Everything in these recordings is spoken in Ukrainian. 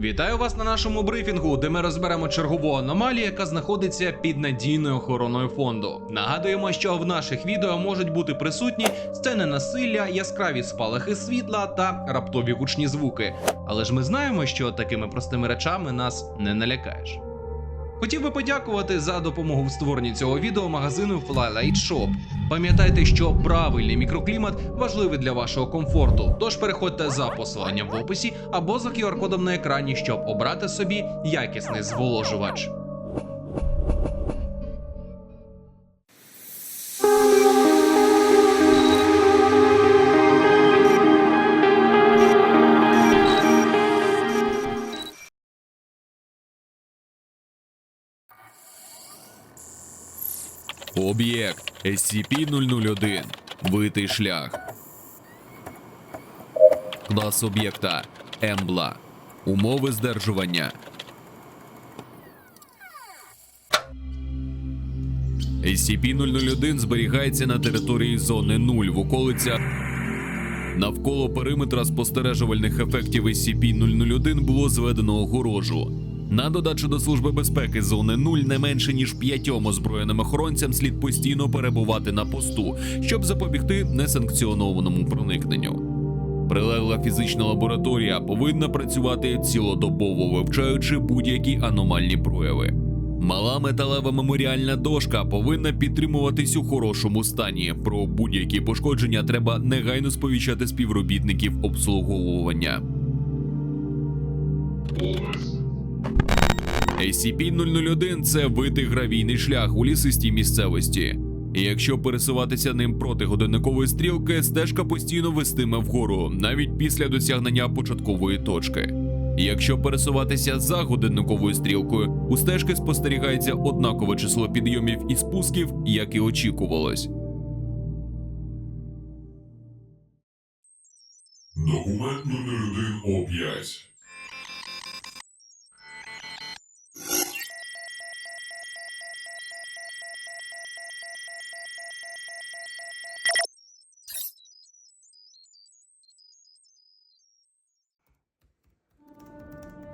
Вітаю вас на нашому брифінгу, де ми розберемо чергову аномалію, яка знаходиться під надійною охороною фонду. Нагадуємо, що в наших відео можуть бути присутні сцени насилля, яскраві спалахи світла та раптові гучні звуки. Але ж ми знаємо, що такими простими речами нас не налякаєш. Хотів би подякувати за допомогу в створенні цього відео магазину Flylight Shop. Пам'ятайте, що правильний мікроклімат важливий для вашого комфорту. Тож переходьте за посиланням в описі або за QR-кодом на екрані, щоб обрати собі якісний зволожувач. Об'єкт SCP-001. Витий шлях. Клас об'єкта Ембла. Умови здержування. SCP-001 зберігається на території зони 0 в околицях. Навколо периметра спостережувальних ефектів SCP-001 було зведено огорожу. На додачу до служби безпеки зони 0 не менше ніж п'ятьом озброєним охоронцям слід постійно перебувати на посту, щоб запобігти несанкціонованому проникненню. Прилегла фізична лабораторія повинна працювати цілодобово вивчаючи будь-які аномальні прояви. Мала металева меморіальна дошка повинна підтримуватись у хорошому стані. Про будь-які пошкодження треба негайно сповіщати співробітників обслуговування. SCP-001 – це витий гравійний шлях у лісистій місцевості. Якщо пересуватися ним проти годинникової стрілки, стежка постійно вестиме вгору, навіть після досягнення початкової точки. Якщо пересуватися за годинниковою стрілкою, у стежки спостерігається однакове число підйомів і спусків, як і очікувалось. Документ номер 1 О5.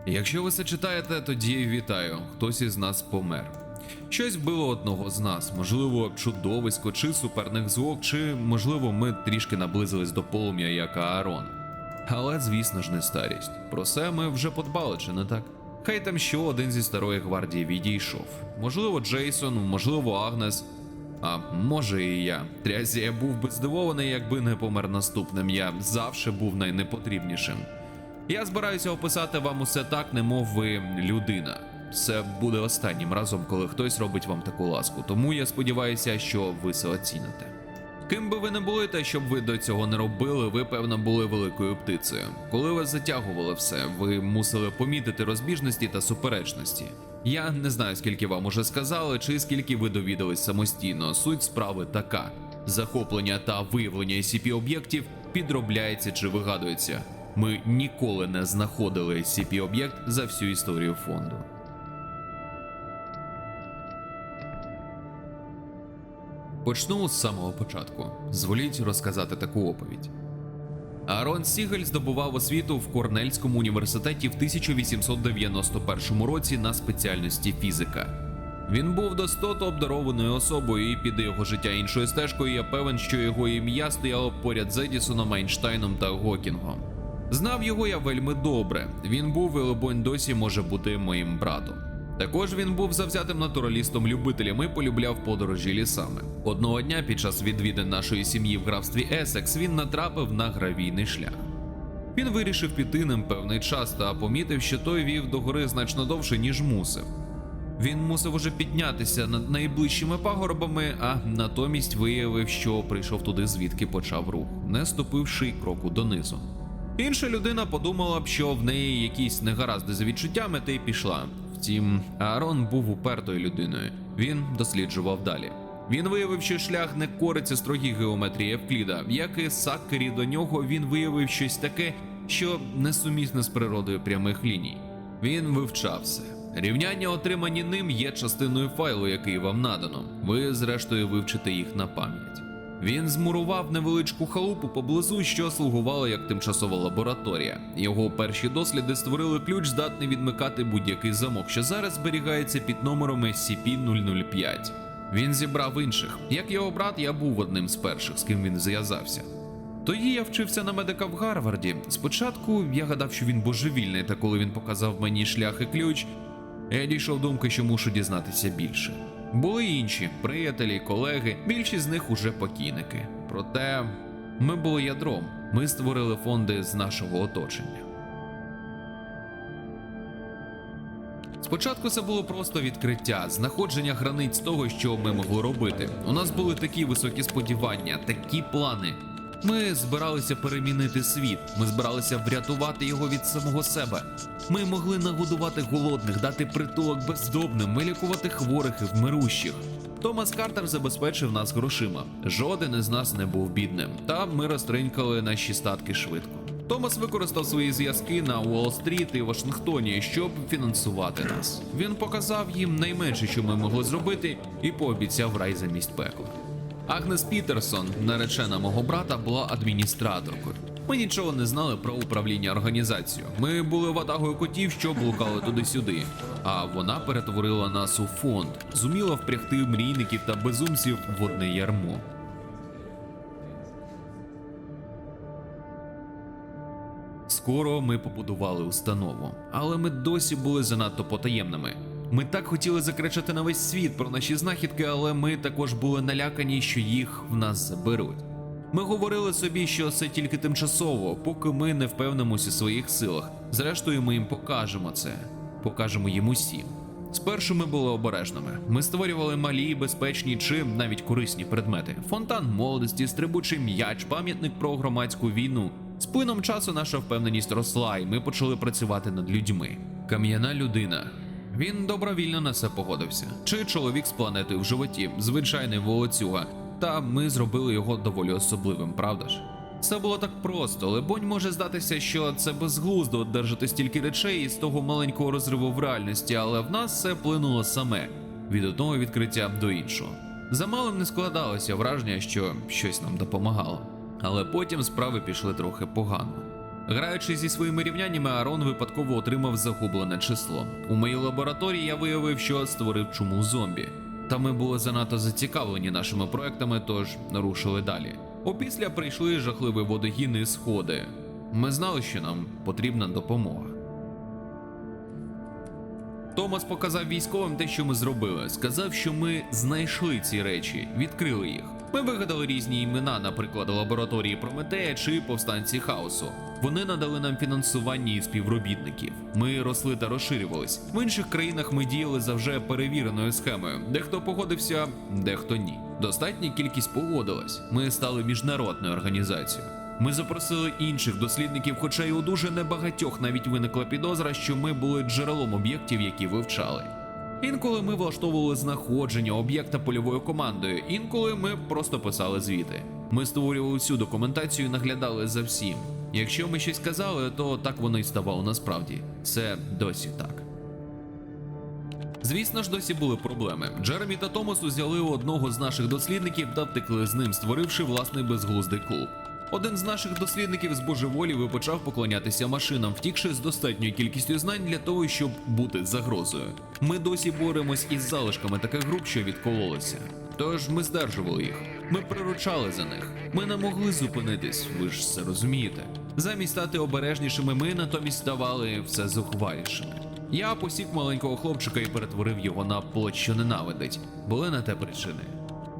Якщо ви це читаєте, тоді вітаю. Хтось із нас помер. Щось вбило одного з нас, можливо, чудовисько чи суперник злок, чи можливо, ми трішки наблизились до полум'я, як Аарон. Але, звісно ж, не старість. Про це ми вже подбали, чи не так? Хай там що один зі старої гвардії відійшов. Можливо, Джейсон, можливо, Агнес. А може і я. Трязі я був би здивований, якби не помер наступним. Я завше був найнепотрібнішим. Я збираюся описати вам усе так, немов ви людина. Це буде останнім разом, коли хтось робить вам таку ласку, тому я сподіваюся, що ви це оціните. Ким би ви не були, та щоб ви до цього не робили, ви певно були великою птицею. Коли ви затягували все, ви мусили помітити розбіжності та суперечності. Я не знаю, скільки вам уже сказали, чи скільки ви довідались самостійно. Суть справи така: захоплення та виявлення scp об'єктів підробляється чи вигадується. Ми ніколи не знаходили scp об'єкт за всю історію фонду. Почну з самого початку. Зволіть розказати таку оповідь. Аарон Сігель здобував освіту в Корнельському університеті в 1891 році на спеціальності фізика. Він був достото обдарованою особою, і піде його життя іншою стежкою. Я певен, що його ім'я стояло поряд з Едісоном, Айнштайном та Гокінгом. Знав його я вельми добре. Він був і, либонь, досі може бути моїм братом. Також він був завзятим натуралістом-любителем і полюбляв подорожі лісами. Одного дня під час відвідин нашої сім'ї в графстві Есекс він натрапив на гравійний шлях. Він вирішив піти ним певний час та помітив, що той вів до гори значно довше, ніж мусив. Він мусив уже піднятися над найближчими пагорбами, а натомість виявив, що прийшов туди, звідки почав рух, не ступивши й кроку донизу. Інша людина подумала б, що в неї якісь негаразди з відчуттями, та й пішла. Втім, Аарон був упертою людиною. Він досліджував далі. Він виявив, що шлях не кориться строгій геометрії Евкліда, як і Саккері до нього він виявив щось таке, що несумісне з природою прямих ліній. Він вивчав все. Рівняння, отримані ним, є частиною файлу, який вам надано. Ви, зрештою, вивчите їх на пам'ять. Він змурував невеличку халупу поблизу, що слугувала як тимчасова лабораторія. Його перші досліди створили ключ, здатний відмикати будь-який замок, що зараз зберігається під номером SCP-005. Він зібрав інших. Як його брат, я був одним з перших, з ким він зв'язався. Тоді я вчився на медика в Гарварді. Спочатку я гадав, що він божевільний, та коли він показав мені шлях і ключ, я дійшов думки, що мушу дізнатися більше. Були інші приятелі, колеги, більшість з них уже покійники. Проте ми були ядром, ми створили фонди з нашого оточення. Спочатку це було просто відкриття, знаходження границь того, що ми могли робити. У нас були такі високі сподівання, такі плани. Ми збиралися перемінити світ, ми збиралися врятувати його від самого себе. Ми могли нагодувати голодних, дати притулок бездомним, ми лікувати хворих і вмирущих. Томас Картер забезпечив нас грошима. Жоден із нас не був бідним, та ми розтринькали наші статки швидко. Томас використав свої зв'язки на Уолл-стріт і Вашингтоні, щоб фінансувати нас. Він показав їм найменше, що ми могли зробити, і пообіцяв рай замість пекла. Агнес Пітерсон, наречена мого брата, була адміністраторкою. Ми нічого не знали про управління організацією. Ми були ватагою котів, що блукали туди-сюди. А вона перетворила нас у фонд, зуміла впрягти мрійників та безумців в одне ярмо. Скоро ми побудували установу, але ми досі були занадто потаємними. Ми так хотіли закричати на весь світ про наші знахідки, але ми також були налякані, що їх в нас заберуть. Ми говорили собі, що це тільки тимчасово, поки ми не впевнимося у своїх силах. Зрештою, ми їм покажемо це, покажемо їм усім. Спершу ми були обережними. Ми створювали малі, безпечні чи навіть корисні предмети: фонтан молодості, стрибучий м'яч, пам'ятник про громадську війну. З плином часу наша впевненість росла, і ми почали працювати над людьми. Кам'яна людина. Він добровільно на це погодився. Чи чоловік з планетою в животі, звичайний волоцюга. Та ми зробили його доволі особливим, правда ж? Це було так просто, либонь може здатися, що це безглуздо одержати стільки речей із того маленького розриву в реальності, але в нас це плинуло саме від одного відкриття до іншого. Замалим не складалося враження, що щось нам допомагало. Але потім справи пішли трохи погано. Граючи зі своїми рівняннями, Арон випадково отримав загублене число. У моїй лабораторії я виявив, що створив чуму зомбі. Та ми були занадто зацікавлені нашими проектами, тож рушили далі. Опісля прийшли жахливі водогіни і сходи. Ми знали, що нам потрібна допомога. Томас показав військовим те, що ми зробили. Сказав, що ми знайшли ці речі, відкрили їх. Ми вигадали різні імена, наприклад, лабораторії Прометея чи повстанці хаосу. Вони надали нам фінансування і співробітників. Ми росли та розширювались. В інших країнах ми діяли за вже перевіреною схемою. Дехто погодився, дехто ні. Достатня кількість погодилась. Ми стали міжнародною організацією. Ми запросили інших дослідників, хоча й у дуже небагатьох навіть виникла підозра, що ми були джерелом об'єктів, які вивчали. Інколи ми влаштовували знаходження об'єкта польовою командою, інколи ми просто писали звіти. Ми створювали всю документацію і наглядали за всім. Якщо ми щось казали, то так воно й ставало насправді. Це досі так. Звісно ж, досі були проблеми. Джеремі та Томас узяли одного з наших дослідників та втекли з ним, створивши власний безглуздий клуб. Один з наших дослідників збожеволів і почав поклонятися машинам, втікши з достатньою кількістю знань для того, щоб бути загрозою. Ми досі боремось із залишками таких груп, що відкололися. Тож ми здержували їх. Ми приручали за них. Ми не могли зупинитись, ви ж це розумієте. Замість стати обережнішими, ми натомість ставали все зухвалішими. Я посік маленького хлопчика і перетворив його на плоть, що ненавидить. Були на те причини.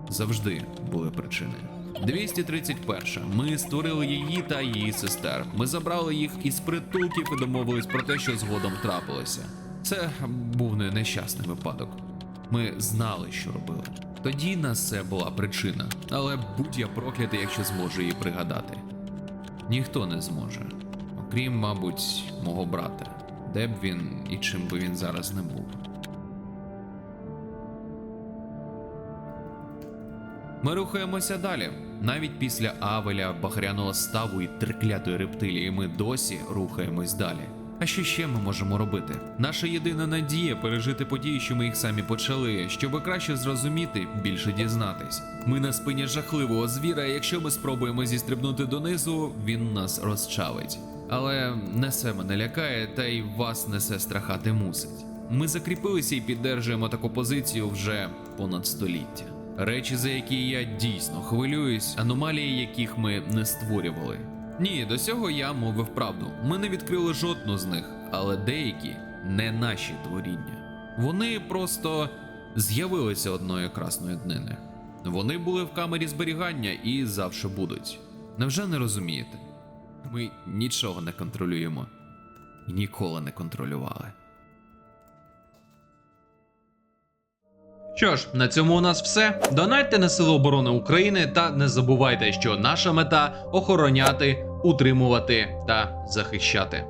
Завжди були причини. 231. Ми створили її та її сестер. Ми забрали їх із притулків і домовились про те, що згодом трапилося. Це був не нещасний випадок. Ми знали, що робили. Тоді на це була причина, але будь я проклятий, якщо зможу її пригадати. Ніхто не зможе, окрім, мабуть, мого брата, де б він і чим би він зараз не був. Ми рухаємося далі. Навіть після Авеля, Бахряного ставу і триклятої рептилії ми досі рухаємось далі. А що ще ми можемо робити? Наша єдина надія пережити події, що ми їх самі почали, щоб краще зрозуміти, більше дізнатись. Ми на спині жахливого звіра. і Якщо ми спробуємо зістрибнути донизу, він нас розчавить. Але несе мене лякає, та й вас несе страхати мусить. Ми закріпилися і піддержуємо таку позицію вже понад століття. Речі, за які я дійсно хвилююсь, аномалії, яких ми не створювали. Ні, до цього я мовив правду. Ми не відкрили жодну з них, але деякі не наші творіння. Вони просто з'явилися одної красної днини. Вони були в камері зберігання і завше будуть. Невже не розумієте? Ми нічого не контролюємо і ніколи не контролювали. Що ж, на цьому у нас все. Донайте на Сили оборони України та не забувайте, що наша мета охороняти, утримувати та захищати.